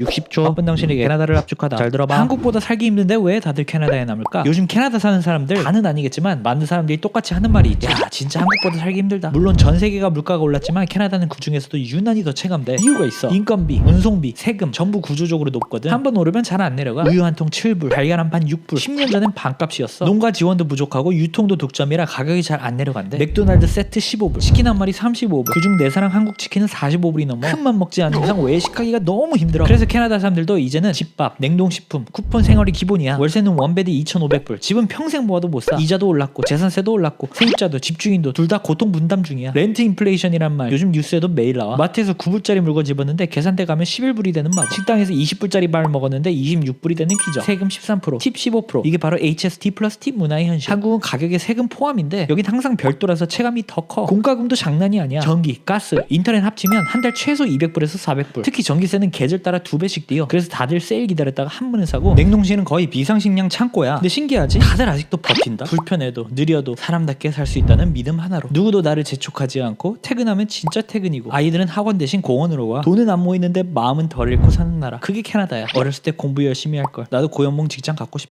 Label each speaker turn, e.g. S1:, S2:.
S1: 60초 바쁜 당신에게 캐나다를 압축하다. 잘 들어봐. 한국보다 살기 힘든데 왜 다들 캐나다에 남을까? 요즘 캐나다 사는 사람들 다는 아니겠지만 많은 사람들이 똑같이 하는 말이 있지 야 진짜 한국보다 살기 힘들다. 물론 전 세계가 물가가 올랐지만 캐나다는 그 중에서도 유난히 더 체감돼. 이유가 있어. 인건비 운송비 세금 전부 구조적으로 높거든. 한 번 오르면 잘 안 내려가. 우유 한 통 7불 달걀 한 판 6불. 10년 전엔 반값이었어. 농가 지원도 부족하고 유통도 독점이라 가격이 잘 안 내려간대. 맥도날드 세트 15불 치킨 한 마리 35불. 그중 내 사랑 한국 치킨은 45불이 넘어. 큰맘 먹지 않는 이상 외식하기가 너무 힘들어. 그래서 캐나다 사람들도 이제는 집밥 냉동식품 쿠폰 생활이 기본이야. 월세는 원베드 2,500불. 집은 평생 모아도 못 사. 이자도 올랐고 재산세도 올랐고 세입자도 집주인도 둘 다 고통 분담 중이야. 렌트 인플레이션이란 말. 요즘 뉴스에도 매일 나와. 마트에서 9불짜리 물건 집었는데 계산대 가면 11불이 되는 맛 식당에서 20불짜리 밥을 먹었는데 26불이 되는 기적. 세금 13%, 팁 15% 이게 바로 HST 플러스 팁 문화의 현실. 한국은 가격에 세금 포함인데 여긴 항상 별도라서 체감이 더 커. 공과금도 장난이 아니야. 전기, 가스, 인터넷 합치면 한 달 최소 200불에서 400불. 특히 전기세는 계절 따라 두 배씩 뛰어. 그래서 다들 세일 기다렸다가 한 번에 사고 냉동실은 거의 비상식량 창고야. 근데 신기하지? 다들 아직도 버틴다. 불편해도 느려도 사람답게 살 수 있다는 믿음 하나로. 누구도 나를 재촉하지 않고 퇴근하면 진짜 퇴근이고 아이들은 학원 대신 공원으로 가 돈은 안 모이는데 마음은 덜 잃고 사는 나라. 그게 캐나다야. 어렸을 때 공부 열심히 할 걸. 나도 고연봉 직장 갖고 싶